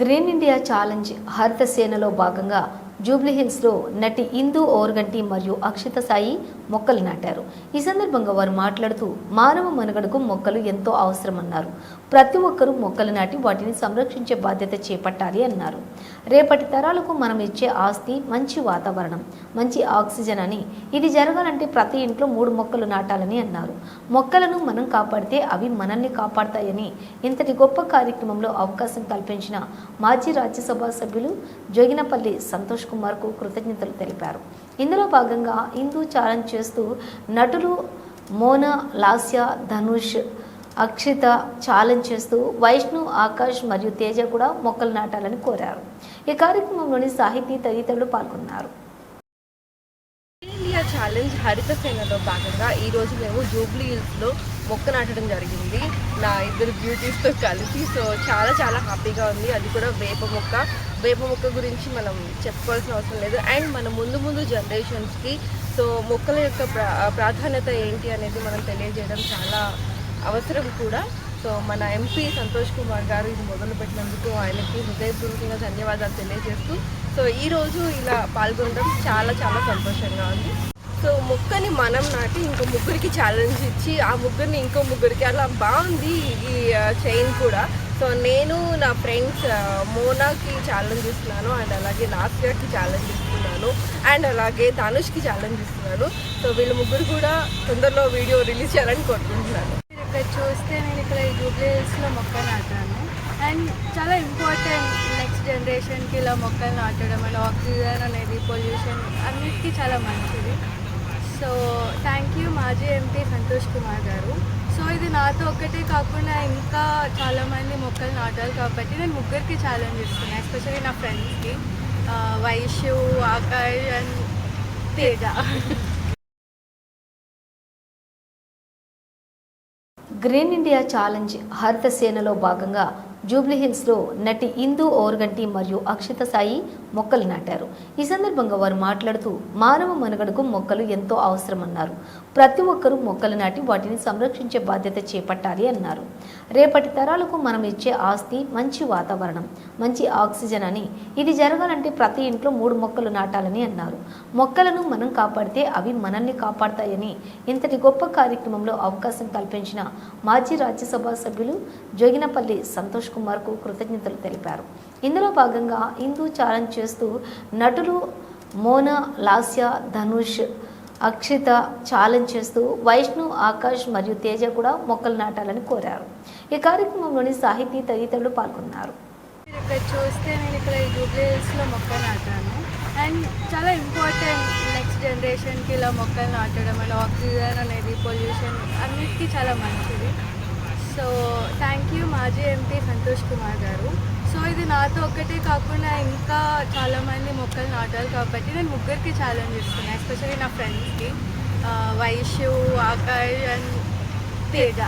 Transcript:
Green India challenge హరిత సేనలో భాగంగా జూబ్లీహిల్స్లో నటి ఇందు ఓర్గంటి మరియు అక్షిత సాయి మొక్కలు నాటారు. ఈ సందర్భంగా వారు మాట్లాడుతూ మానవ మనుగడకు మొక్కలు ఎంతో అవసరమన్నారు. ప్రతి ఒక్కరూ మొక్కలు నాటి వాటిని సంరక్షించే బాధ్యత చేపట్టాలి అన్నారు. రేపటి తరాలకు మనం ఇచ్చే ఆస్తి మంచి వాతావరణం మంచి ఆక్సిజన్ అని. ఇది జరగాలంటే ప్రతి ఇంట్లో మూడు మొక్కలు నాటాలని అన్నారు. మొక్కలను మనం కాపాడితే అవి మనల్ని కాపాడతాయని. ఇంతటి గొప్ప కార్యక్రమంలో అవకాశం కల్పించిన మాజీ రాజ్యసభ సభ్యులు జోగినపల్లి సంతోష్ కుమార్కు కృతజ్ఞతలు తెలిపారు. ఇందులో భాగంగా హిందూ ఛాలెంజ్ చేస్తూ నటులు మోనా లాస్య ధనుష్ అక్షిత ఛాలెంజ్ చేస్తూ వైష్ణు ఆకాష్ మరియు తేజ కూడా మొక్కలు నాటాలని కోరారు. ఈ కార్యక్రమంలోని సాహితీ తదితరులు పాల్గొన్నారు. ఇండియా ఛాలెంజ్ హరిత సేనలో భాగంగా ఈరోజు మేము జూబ్లీ హిల్స్లో మొక్క నాటడం జరిగింది. నా ఇద్దరు బ్యూటీస్తో కలిసి సో చాలా చాలా హ్యాపీగా ఉంది. అది కూడా వేప మొక్క. వేప మొక్క గురించి మనం చెప్పుకోవాల్సిన అవసరం లేదు. అండ్ మన ముందు ముందు జనరేషన్స్కి సో మొక్కల యొక్క ప్రా ప్రాధాన్యత ఏంటి అనేది మనం తెలియజేయడం చాలా అవసరం కూడా. సో మన ఎంపీ సంతోష్ కుమార్ గారు ఇది మొదలుపెట్టినందుకు ఆయనకి హృదయపూర్వకంగా ధన్యవాదాలు తెలియజేస్తూ సో ఈరోజు ఇలా పాల్గొనడం చాలా చాలా సంతోషంగా ఉంది. సో మొక్కని మనం నాటి ఇంకో ముగ్గురికి ఛాలెంజ్ ఇచ్చి ఆ ముగ్గురిని ఇంకో ముగ్గురికి అలా బాగుంది ఈ చైన్ కూడా సో నేను నా ఫ్రెండ్స్ మోనాకి ఛాలెంజ్ ఇస్తున్నాను అండ్ అలాగే నాసియాకి ఛాలెంజ్ ఇస్తున్నాను అండ్ అలాగే ధనుష్కి ఛాలెంజ్ ఇస్తున్నాను. సో వీళ్ళు ముగ్గురు కూడా తొందరలో వీడియో రిలీజ్ చేయాలని కోరుకుంటున్నాను. ఇక్కడ చూస్తే నేను ఇక్కడ ఈ జూబ్లీ హిల్స్లో మొక్క నాటాను. అండ్ చాలా ఇంపార్టెంట్ నెక్స్ట్ జనరేషన్కి ఇలా మొక్కలు నాటడం అండ్ ఆక్సిజన్ అనేది పొల్యూషన్ అన్నిటికీ చాలా మంచిది. సో థ్యాంక్ యూ మాజీ ఎంపీ సంతోష్ కుమార్ గారు. సో ఇది నాతో ఒక్కటే కాకుండా ఇంకా చాలామంది మొక్కలు నాటాలి కాబట్టి నేను ముగ్గురికి ఛాలెంజ్ ఇస్తున్నాను ఎస్పెషల్లీ నా ఫ్రెండ్స్కి Vaishu Akash and Teja. Green India challenge హరిత సేనలో భాగంగా జూబ్లీహిల్స్లో నటి ఇందు ఓర్గంటి మరియు అక్షిత సాయి మొక్కలు నాటారు. ఈ సందర్భంగా వారు మాట్లాడుతూ మానవ మనుగడకు మొక్కలు ఎంతో అవసరమన్నారు. ప్రతి ఒక్కరూ మొక్కలు నాటి వాటిని సంరక్షించే బాధ్యత చేపట్టాలి అన్నారు. రేపటి తరాలకు మనం ఇచ్చే ఆస్తి మంచి వాతావరణం మంచి ఆక్సిజన్ అని. ఇది జరగాలంటే ప్రతి ఇంట్లో మూడు మొక్కలు నాటాలని అన్నారు. మొక్కలను మనం కాపాడితే అవి మనల్ని కాపాడతాయని. ఇంతటి గొప్ప కార్యక్రమంలో అవకాశం కల్పించిన మాజీ రాజ్యసభ సభ్యులు జోగినపల్లి సంతోష్ కుమార్కు కృతజ్ఞతలు తెలిపారు. ఇందులో భాగంగా హిందూ ఛాలెంజ్ చేస్తూ నటులు మోనా లాస్య ధనుష్ అక్షిత ఛాలెంజ్ చేస్తూ వైష్ణు ఆకాష్ మరియు తేజ కూడా మొక్కలు నాటాలని కోరారు. ఈ కార్యక్రమంలోని సాహితీ తదితరులు పాల్గొన్నారు. ఇక్కడ చూస్తే నేను ఇక్కడ ఈ జూబ్లీ మొక్కలు నాటాను. అండ్ చాలా ఇంపార్టెంట్ నెక్స్ట్ జనరేషన్కి ఇలా మొక్కలు నాటడం అండ్ ఆక్సిజన్ అనేది పొల్యూషన్ అన్నిటికీ చాలా మంచిది. సో థ్యాంక్ యూ మాజీ ఎంపీ సంతోష్ కుమార్ గారు. సో ఇది నాతో ఒక్కటే కాకుండా ఇంకా చాలామంది మొక్కలు నాటాలి కాబట్టి నేను ముగ్గురికి ఛాలెంజ్ ఇస్తున్నాను ఎస్పెషల్లీ నా ఫ్రెండ్స్కి వైషు ఆకాష్ అండ్ తేజ.